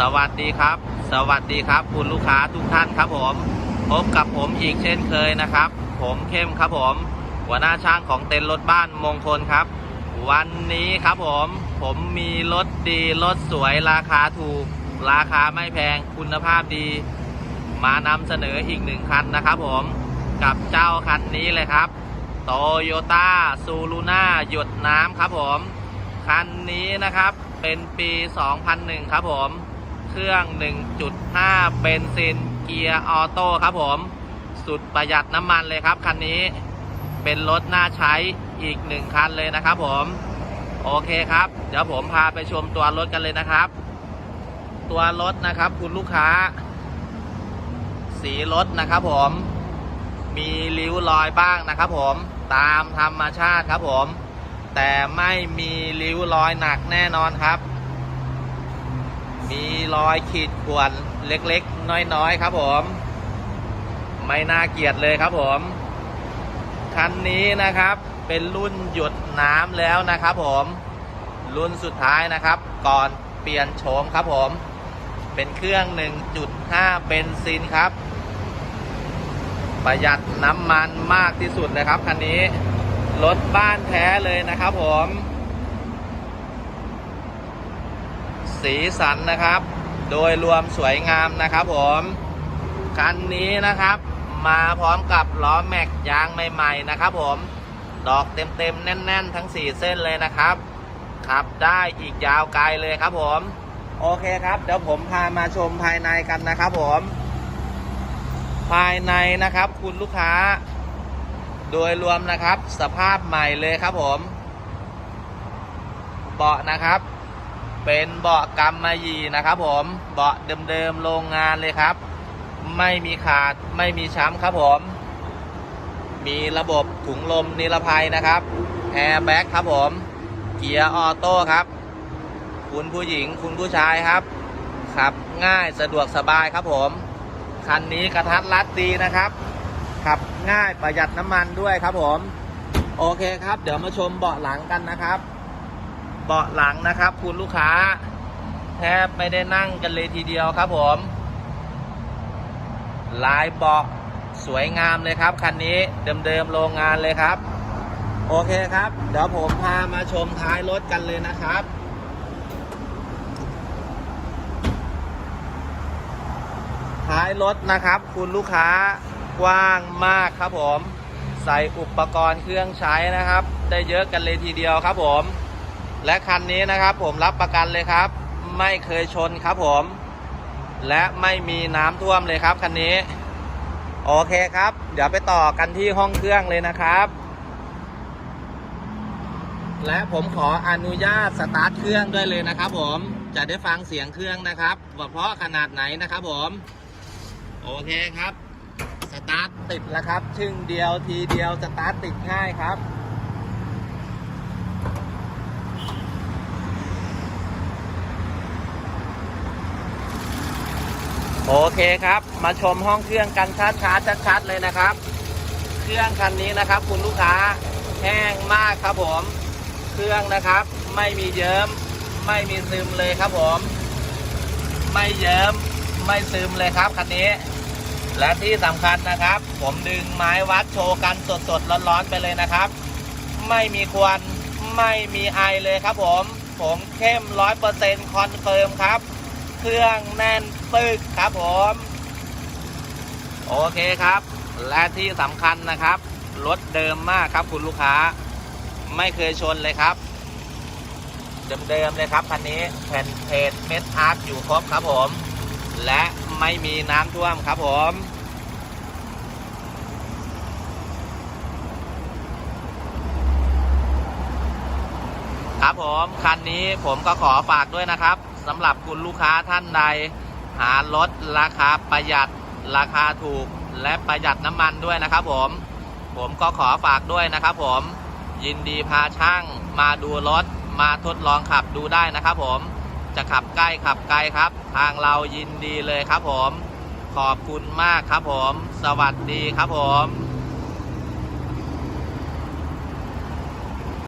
สวัสดีครับ สวัสดีครับ คุณลูกค้าทุกท่านครับผมพบกับผมอีกเช่นเคยนะครับ ผมเข้มครับผม หัวหน้าช่างของเต็นท์รถบ้านมงคลครับ วันนี้ครับผม ผมมีรถดีรถสวยราคาถูก ราคาไม่แพงคุณภาพดี มานำเสนออีกหนึ่งคันนะครับผมกับเจ้าคันนี้เลยครับโตโยต้าซูลูน่าหยดน้ำครับผม คันนี้นะครับเป็นปี 2001 ครับผม เครื่อง 1.5 เบนซิน เกียร์ออโต้ครับผม สุดประหยัดน้ำมันเลยครับ คันนี้เป็นรถน่าใช้อีกหนึ่งคันเลยนะครับผม โอเคครับ เดี๋ยวผมพาไปชมตัวรถกันเลยนะครับ ตัวรถนะครับคุณลูกค้า สีรถนะครับผม มีริ้วรอยบ้างนะครับผม ตามธรรมชาติครับผม แต่ไม่มีริ้วรอยหนักแน่นอนครับ มีรอยขีดข่วนเล็กๆ น้อยๆ ครับผม ไม่น่าเกลียดเลยครับผม คันนี้นะครับเป็นรุ่นหยุดน้ำแล้วนะครับผม รุ่นสุดท้ายนะครับ ก่อนเปลี่ยนโฉมครับผม เป็นเครื่อง 1.5 เบนซินครับ ประหยัดน้ำมันมากที่สุดเลยครับคันนี้ รถบ้านแท้เลยนะครับผม สีสันนะครับ โดยรวมสวยงามนะครับผมคันนี้นะครับ มาพร้อมกับล้อแม็กยางใหม่ ๆ นะครับผมดอกเต็มๆแน่น ๆ ทั้ง 4 เส้นเลยนะครับขับได้อีกยาวไกลเลยครับผม โอเคครับ เดี๋ยวผมพามาชมภายในกันนะครับผม ภายในนะครับคุณลูกค้า โดยรวมนะครับ สภาพใหม่เลยครับผม เบาะนะครับ เป็นเบาะกำมะหยี่นะครับ ผมเบาะเดิมๆโรงงานเลยครับ ไม่มีขาดไม่มีช้ำครับผม มีระบบถุงลมนิรภัยนะครับแอร์แบ็กครับผม เกียร์ออโต้ครับ คุณผู้หญิงคุณผู้ชายครับขับง่ายสะดวกสบายครับผม คันนี้กระทัดรัดดีนะครับขับง่ายประหยัดน้ำมันด้วยครับผม โอเคครับ เดี๋ยวมาชมเบาะหลังกันนะครับ เบาะหลังนะครับ คุณลูกค้า แทบไม่ได้นั่งกันเลยทีเดียวครับผมลายเบาะสวยงามเลยครับคันนี้เดิมๆโรงงานเลยครับ โอเคครับ เดี๋ยวผมพามาชมท้ายรถกันเลยนะครับท้ายรถนะครับ คุณลูกค้ากว้างมากครับผม ใส่อุปกรณ์เครื่องใช้นะครับ ได้เยอะกันเลยทีเดียวครับผม และคันนี้นะครับผมรับประกันเลยครับ ไม่เคยชนครับผม และไม่มีน้ำท่วมเลยครับคันนี้ โอเคครับ เดี๋ยวไปต่อกันที่ห้องเครื่องเลยนะครับ และผมขออนุญาตสตาร์ทเครื่องด้วยเลยนะครับ ผมจะได้ฟังเสียงเครื่องนะครับว่าเพราะขนาดไหนนะครับผมโอเคครับ สตาร์ทติดแล้วครับชึ่งเดียวทีเดียวสตาร์ทติดง่ายครับ โอเคครับ มาชมห้องเครื่องกันช้าๆชัดๆเลยนะครับ เครื่องคันนี้นะครับ คุณลูกค้าแห้งมากครับผม เครื่องนะครับ ไม่มีเยิ้ม ไม่มีซึมเลยครับผม ไม่เยิ้ม ไม่ซึมเลยครับคันนี้ และที่สำคัญนะครับ ผมดึงไม้วัดโชว์กันสดๆร้อนๆไปเลยนะครับ ไม่มีควันไม่มีไอเลยครับผม ผมเข้มร้อยเปอร์เซ็นต์คอนเฟิร์มครับ เครื่องแน่นปึกครับผม โอเคครับ และที่สำคัญนะครับ รถเดิมมากครับคุณลูกค้า ไม่เคยชนเลยครับ เดิมๆเลยครับคันนี้แผ่นเพจเม็ดอาร์ตอยู่ครบครับผม และไม่มีน้ำท่วมครับผมครับผม คันนี้ผมก็ขอฝากด้วยนะครับ สำหรับคุณลูกค้าท่านใด หารถราคาประหยัดราคาถูกและประหยัดน้ำมันด้วยนะครับผม ผมก็ขอฝากด้วยนะครับผม ยินดีพาช่างมาดูรถมาทดลองขับดูได้นะครับผม จะขับใกล้ขับไกลครับ ทางเรายินดีเลยครับผม ขอบคุณมากครับผม สวัสดีครับผม